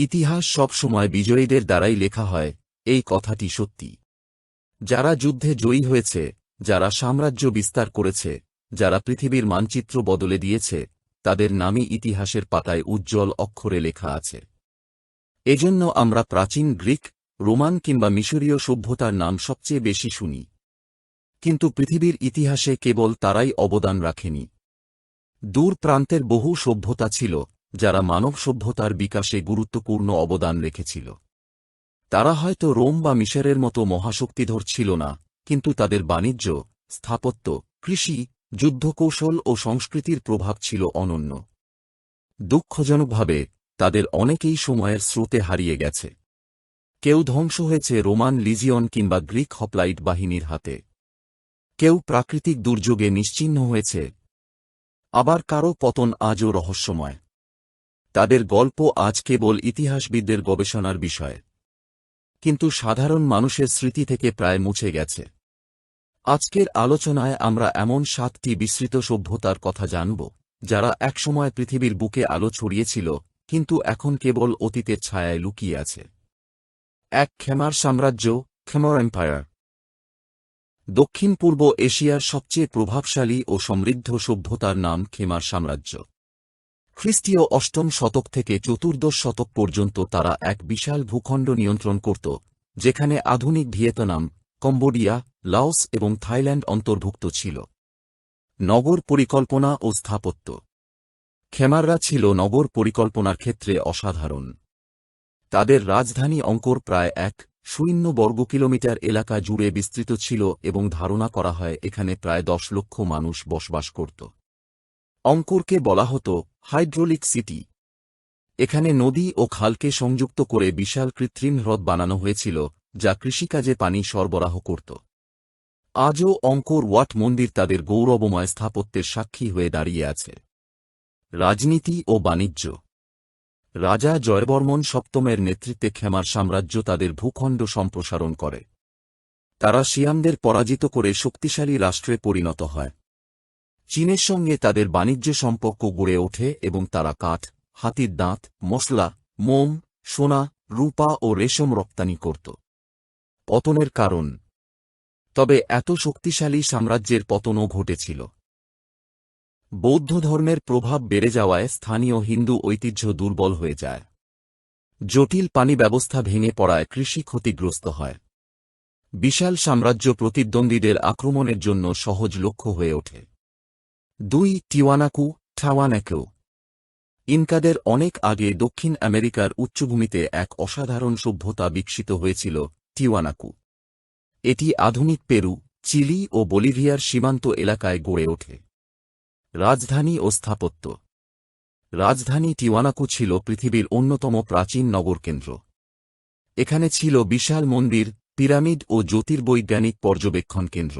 ইতিহাস সবসময় বিজয়ীদের দ্বারাই লেখা হয়, এই কথাটি সত্যি। যারা যুদ্ধে জয়ী হয়েছে, যারা সাম্রাজ্য বিস্তার করেছে, যারা পৃথিবীর মানচিত্র বদলে দিয়েছে, তাদের নামই ইতিহাসের পাতায় উজ্জ্বল অক্ষরে লেখা আছে। এজন্য আমরা প্রাচীন গ্রিক, রোমান কিংবা মিশরীয় সভ্যতার নাম সবচেয়ে বেশি শুনি। কিন্তু পৃথিবীর ইতিহাসে কেবল তারাই অবদান রাখেনি। দূর প্রান্তের বহু সভ্যতা ছিল যারা মানব সভ্যতার বিকাশে গুরুত্বপূর্ণ অবদান রেখেছিল। তারা হয়তো রোম বা মিশরের মতো মহাশক্তিধর ছিল না, কিন্তু তাদের বাণিজ্য, স্থাপত্য, কৃষি, যুদ্ধকৌশল ও সংস্কৃতির প্রভাব ছিল অনন্য। দুঃখজনকভাবে, তাদের অনেকেই সময়ের স্রোতে হারিয়ে গেছে। কেউ ধ্বংস হয়েছে রোমান লিজিয়ন কিংবা গ্রিক হপলাইট বাহিনীর হাতে। কেউ প্রাকৃতিক দুর্যোগে নিশ্চিহ্ন হয়েছে। আবার কারও পতন আজও রহস্যময়। তাদের গল্প আজ কেবল ইতিহাসবিদদের গবেষণার বিষয়। কিন্তু সাধারণ মানুষের স্মৃতি থেকে প্রায় মুছে গেছে। আজকের আলোচনায় আমরা এমন সাতটি বিস্তৃত সভ্যতার কথা জানব, যারা একসময় পৃথিবীর বুকে আলো ছড়িয়েছিল, কিন্তু এখন কেবল অতীতের ছায়ায় লুকিয়ে আছে। এক খেমার সাম্রাজ্য, খেমর এম্পায়ার। দক্ষিণ পূর্ব এশিয়ার সবচেয়ে প্রভাবশালী ও সমৃদ্ধ সভ্যতার নাম খেমার সাম্রাজ্য। খ্রিস্টীয় অষ্টম শতক থেকে চতুর্দশ শতক পর্যন্ত তারা এক বিশাল ভূখণ্ড নিয়ন্ত্রণ করত, যেখানে আধুনিক ভিয়েতনাম, কম্বোডিয়া, লাওস এবং থাইল্যান্ড অন্তর্ভুক্ত ছিল। নগর পরিকল্পনা ও স্থাপত্য। খেমাররা ছিল নগর পরিকল্পনার ক্ষেত্রে অসাধারণ। তাদের রাজধানী অঙ্কর প্রায় এক শূন্য বর্গ কিলোমিটার এলাকা জুড়ে বিস্তৃত ছিল এবং ধারণা করা হয় এখানে প্রায় দশ লক্ষ মানুষ বসবাস করত। অঙ্কুরকে বলা হতো হাইড্রোলিক সিটি। এখানে নদী ও খালকে সংযুক্ত করে বিশাল কৃত্রিম হ্রদ বানানো হয়েছিল, যা কৃষিকাজে পানি সরবরাহ করত। আজও অঙ্কর ওয়াট মন্দির তাদের গৌরবময় স্থাপত্যের সাক্ষী হয়ে দাঁড়িয়ে আছে। রাজনীতি ও বাণিজ্য। রাজা জয়বর্মন সপ্তমের নেতৃত্বে খেমার সাম্রাজ্য তাদের ভূখণ্ড সম্প্রসারণ করে। তারা শিয়ামদের পরাজিত করে শক্তিশালী রাষ্ট্রে পরিণত হয়। চীনের সঙ্গে তাদের বাণিজ্য সম্পর্ক গড়ে ওঠে এবং তারা কাঠ, হাতির দাঁত, মশলা, মোম, সোনা, রূপা ও রেশম রপ্তানি করত। পতনের কারণ। তবে এত শক্তিশালী সাম্রাজ্যের পতনও ঘটেছিল। বৌদ্ধ ধর্মের প্রভাব বেড়ে যাওয়ায় স্থানীয় হিন্দু ঐতিহ্য দুর্বল হয়ে যায়। জটিল পানি ব্যবস্থা ভেঙে পড়ায় কৃষি ক্ষতিগ্রস্ত হয়। বিশাল সাম্রাজ্য প্রতিদ্বন্দ্বীদের আক্রমণের জন্য সহজ লক্ষ্য হয়ে ওঠে। দুই টিওয়ানাকু ঠাওয়ানাকু ইনকাদের অনেক আগে দক্ষিণ আমেরিকার উচ্চভূমিতে এক অসাধারণ সভ্যতা বিকশিত হয়েছিল টিওয়ানাকু এটি আধুনিক পেরু, চিলি ও বলিভিয়ার সীমান্ত এলাকায় গড়ে ওঠে। রাজধানী ও স্থাপত্য। রাজধানী টিওয়ানাকু ছিল পৃথিবীর অন্যতম প্রাচীন নগরকেন্দ্র। এখানে ছিল বিশাল মন্দির, পিরামিড ও জ্যোতির্বৈজ্ঞানিক পর্যবেক্ষণ কেন্দ্র।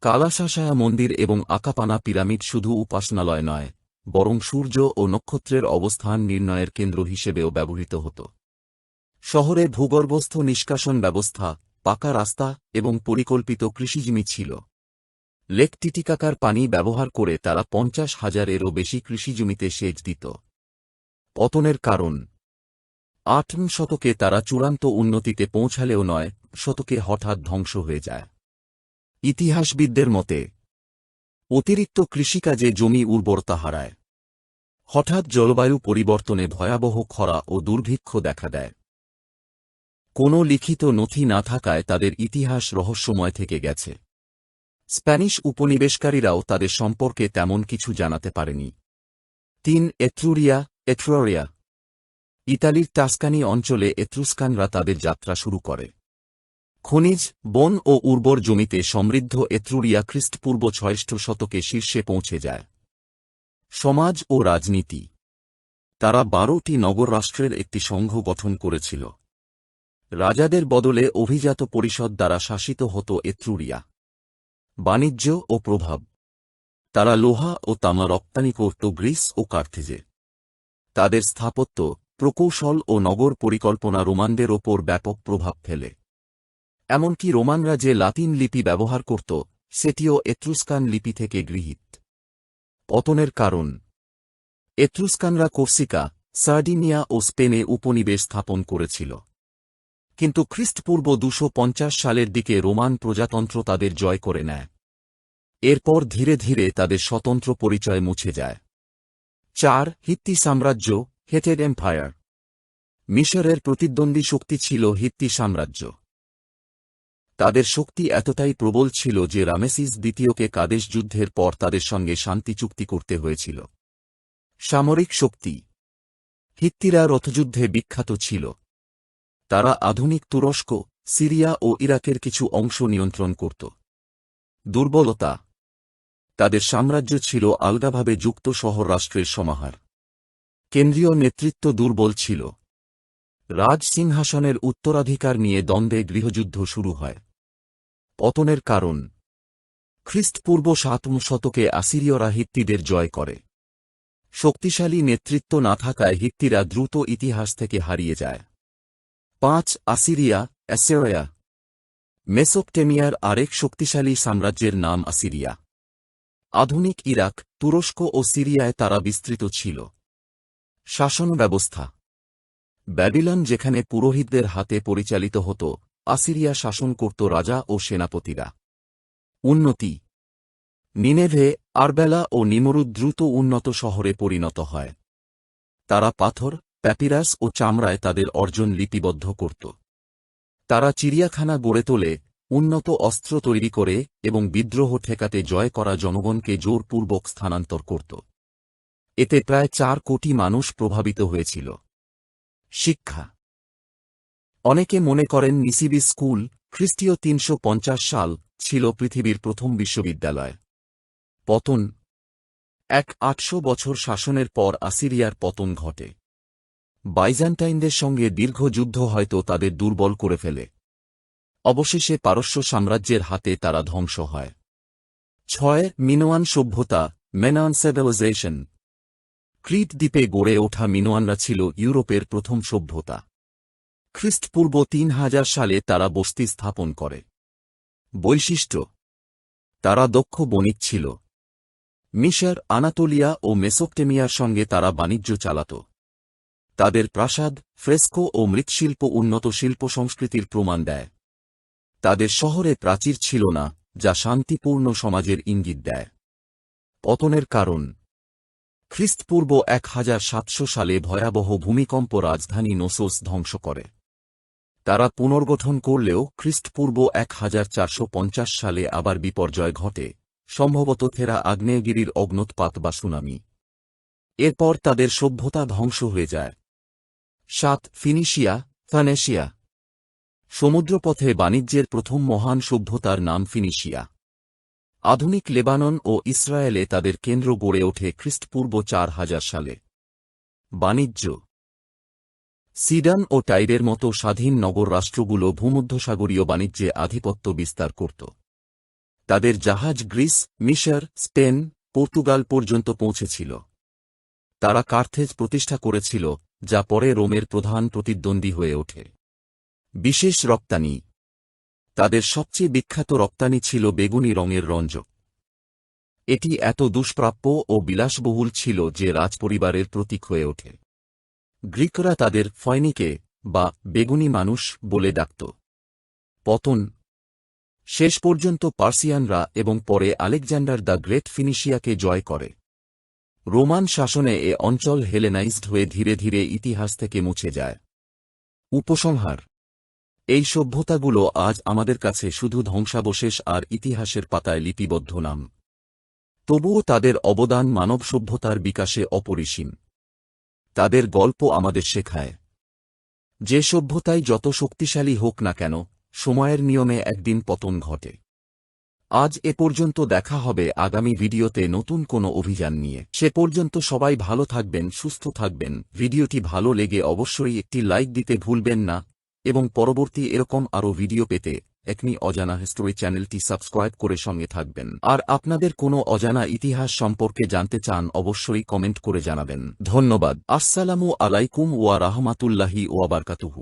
কালাসাসায়া মন্দির এবং আকাপানা পিরামিড শুধু উপাসনালয় নয়, বরং সূর্য ও নক্ষত্রের অবস্থান নির্ণয়ের কেন্দ্র হিসেবেও ব্যবহৃত হতো। শহরে ভূগর্ভস্থ নিষ্কাশন ব্যবস্থা, পাকা রাস্তা এবং পরিকল্পিত কৃষিজমি ছিল। লেক টিটিকাকার পানি ব্যবহার করে তারা পঞ্চাশ হাজারেরও বেশি কৃষিজমিতে সেচ দিত। পতনের কারণ। আটম শতকে তারা চূড়ান্ত উন্নতিতে পৌঁছালেও নয়, শতকে হঠাৎ ধ্বংস হয়ে যায়। ইতিহাসবিদদের মতে, অতিরিক্ত কৃষিকাজে জমি উর্বরতা হারায়। হঠাৎ জলবায়ু পরিবর্তনে ভয়াবহ খরা ও দুর্ভিক্ষ দেখা দেয়। কোনো লিখিত নথি না থাকায় তাদের ইতিহাস রহস্যময় থেকে গেছে। স্প্যানিশ উপনিবেশকারীরাও তাদের সম্পর্কে তেমন কিছু জানাতে পারেনি। তিন এথ্রুরিয়া এথ্রোরিয়া ইতালির টাস্কানি অঞ্চলে এত্রুস্কানরা তাদের যাত্রা শুরু করে। খনিজ, বন ও উর্বর জমিতে সমৃদ্ধ এত্রুরিয়া খ্রিস্টপূর্ব ছয়ষ্ঠ শতকে শীর্ষে পৌঁছে যায়। সমাজ ও রাজনীতি। তারা বারোটি নগর রাষ্ট্রের একটি সংঘ গঠন করেছিল। রাজাদের বদলে অভিজাত পরিষদ দ্বারা শাসিত হতো এত্রুরিয়া বাণিজ্য ও প্রভাব। তারা লোহা ও তামা রপ্তানি করত গ্রিস ও কার্থেজে। তাদের স্থাপত্য, প্রকৌশল ও নগর পরিকল্পনা রোমানদের ওপর ব্যাপক প্রভাব ফেলে। এমনকি রোমানরা যে লাতিন লিপি ব্যবহার করত, সেটিও এত্রুস্কান লিপি থেকে গৃহীত। পতনের কারণ। এত্রুস্কানরা কোর্সিকা, সার্ডিনিয়া ও স্পেনে উপনিবেশ স্থাপন করেছিল। কিন্তু খ্রিস্টপূর্ব দুশো সালের দিকে রোমান প্রজাতন্ত্র তাদের জয় করে নেয়। এরপর ধীরে ধীরে তাদের স্বতন্ত্র পরিচয় মুছে যায়। চার, হিত্তি সাম্রাজ্য হেটেড এম্পায়ার। মিশরের প্রতিদ্বন্দ্বী শক্তি ছিল হিত্তি সাম্রাজ্য। তাদের শক্তি এতটাই প্রবল ছিল যে রামেসিস দ্বিতীয়কে কাদেশ যুদ্ধের পর তাদের সঙ্গে শান্তি চুক্তি করতে হয়েছিল। সামরিক শক্তি। হিত্তিরা রথযুদ্ধে বিখ্যাত ছিল। তারা আধুনিক তুরস্ক, সিরিয়া ও ইরাকের কিছু অংশ নিয়ন্ত্রণ করত। দুর্বলতা। তাদের সাম্রাজ্য ছিল আলগাভাবে যুক্ত শহর রাষ্ট্রের সমাহার। কেন্দ্রীয় নেতৃত্ব দুর্বল ছিল। রাজ সিংহাসনের উত্তরাধিকার নিয়ে দ্বন্দ্বে গৃহযুদ্ধ শুরু হয়। পতনের কারণ। খ্রিস্টপূর্ব সাতম শতকে আসিরীয়রা হিত্তিদের জয় করে। শক্তিশালী নেতৃত্ব না থাকায় হিত্তিরা দ্রুত ইতিহাস থেকে হারিয়ে যায়। পাঁচ, আসিরিয়া, অ্যাসেরয়া। মেসোপটেমিয়ার আরেক শক্তিশালী সাম্রাজ্যের নাম আসিরিয়া। আধুনিক ইরাক, তুরস্ক ও সিরিয়ায় তারা বিস্তৃত ছিল। শাসন ব্যবস্থা। ব্যাবিলন যেখানে পুরোহিতদের হাতে পরিচালিত হতো আসিরিয়া শাসন করত রাজা ও সেনাপতিরা। উন্নতি। নিনেভে, আরবেলা ও নিমরুদ দ্রুত উন্নত শহরে পরিণত হয়। তারা পাথর, প্যাপিরাস ও চামড়ায় তাদের অর্জন লিপিবদ্ধ করত। তারা চিড়িয়াখানা গড়ে তোলে, উন্নত অস্ত্র তৈরি করে এবং বিদ্রোহ ঠেকাতে জয় করা জনগণকে জোরপূর্বক স্থানান্তর করত। এতে প্রায় চার কোটি মানুষ প্রভাবিত হয়েছিল। শিক্ষা। অনেকে মনে করেন নিসিবি স্কুল খ্রিস্টীয় তিনশো পঞ্চাশ সাল ছিল পৃথিবীর প্রথম বিশ্ববিদ্যালয়। পতন। এক আটশো বছর শাসনের পর আসিরিয়ার পতন ঘটে। বাইজান্টাইনদের সঙ্গে দীর্ঘ যুদ্ধ হয়তো তাদের দুর্বল করে ফেলে। অবশেষে পারস্য সাম্রাজ্যের হাতে তারা ধ্বংস হয়। ছয় মিনোয়ান সভ্যতা, মেনান সিভিলাইজেশন। ক্রিট দ্বীপে গড়ে ওঠা মিনোয়ানরা ছিল ইউরোপের প্রথম সভ্যতা। খ্রিস্টপূর্ব তিন হাজার সালে তারা বস্তি স্থাপন করে। বৈশিষ্ট্য, তারা দক্ষ বণিক ছিল। মিশর, আনাতোলিয়া ও মেসোপটেমিয়ার সঙ্গে তারা বাণিজ্য চালাত। তাদের প্রাসাদ, ফ্রেস্কো ও মৃৎশিল্প উন্নত শিল্প সংস্কৃতির প্রমাণ দেয়। তাদের শহরে প্রাচীর ছিল না, যা শান্তিপূর্ণ সমাজের ইঙ্গিত দেয়। পতনের কারণ, খ্রিস্টপূর্ব এক হাজার সাতশো সালে ভয়াবহ ভূমিকম্প রাজধানী নোসোস ধ্বংস করে। তারা পুনর্গঠন করলেও খ্রিস্টপূর্ব এক হাজার চারশো পঞ্চাশ সালে আবার বিপর্যয় ঘটে, সম্ভবত থেরা আগ্নেয়গিরির অগ্নোৎপাত বা সুনামি। এরপর তাদের সভ্যতা ধ্বংস হয়ে যায়। সাত, ফিনিশিয়া ফানেশিয়া সমুদ্রপথে বাণিজ্যের প্রথম মহান সভ্যতার নাম ফিনিশিয়া। আধুনিক লেবানন ও ইসরায়েলে তাদের কেন্দ্র গড়ে ওঠে খ্রিস্টপূর্ব চার হাজার সালে। বাণিজ্য সিডান ও টাইরের মতো স্বাধীন নগর রাষ্ট্রগুলো ভূমধ্যসাগরীয় বাণিজ্যে আধিপত্য বিস্তার করত। তাদের জাহাজ গ্রিস, মিশর, স্পেন, পর্তুগাল পর্যন্ত পৌঁছেছিল। তারা কার্থেজ প্রতিষ্ঠা করেছিল, যা পরে রোমের প্রধান প্রতিদ্বন্দ্বী হয়ে ওঠে। বিশেষ রপ্তানি। তাদের সবচেয়ে বিখ্যাত রপ্তানি ছিল বেগুনি রঙের রঞ্জক। এটি এত দুষ্প্রাপ্য ও বিলাসবহুল ছিল যে রাজপরিবারের প্রতীক হয়ে ওঠে। গ্রিকরা তাদের ফয়নিকে বা বেগুনি মানুষ বলে ডাকত। পতন। শেষ পর্যন্ত পার্সিয়ানরা এবং পরে আলেকজান্ডার দ্য গ্রেট ফিনিশিয়াকে জয় করে। রোমান শাসনে এ অঞ্চল হেলেনাইজড হয়ে ধীরে ধীরে ইতিহাস থেকে মুছে যায়। উপসংহার। এই সভ্যতাগুলো আজ আমাদের কাছে শুধু ধ্বংসাবশেষ আর ইতিহাসের পাতায় লিপিবদ্ধ নাম। তবুও তাদের অবদান মানব সভ্যতার বিকাশে অপরিসীম। তাদের গল্প আমাদের শেখায়। যে সভ্যতাই যত শক্তিশালী হোক না কেন, সময়ের নিয়মে একদিন পতন ঘটে। আজ এ পর্যন্ত দেখা হবে আগামী ভিডিওতে নতুন কোনো অভিযান নিয়ে। সে পর্যন্ত সবাই ভালো থাকবেন, সুস্থ থাকবেন। ভিডিওটি ভালো লেগে অবশ্যই একটি লাইক দিতে ভুলবেন না। এবং পরবর্তী এরকম আরও ভিডিও পেতে একনি অজানা হিস্টোরি চ্যানেলটি সাবস্ক্রাইব করে সঙ্গে থাকবেন। আর আপনাদের কোনো অজানা ইতিহাস সম্পর্কে জানতে চান, অবশ্যই কমেন্ট করে জানাবেন। ধন্যবাদ। আসসালামু আলাইকুম ওয়া রাহমাতুল্লাহি ওয়াবারকাতুহু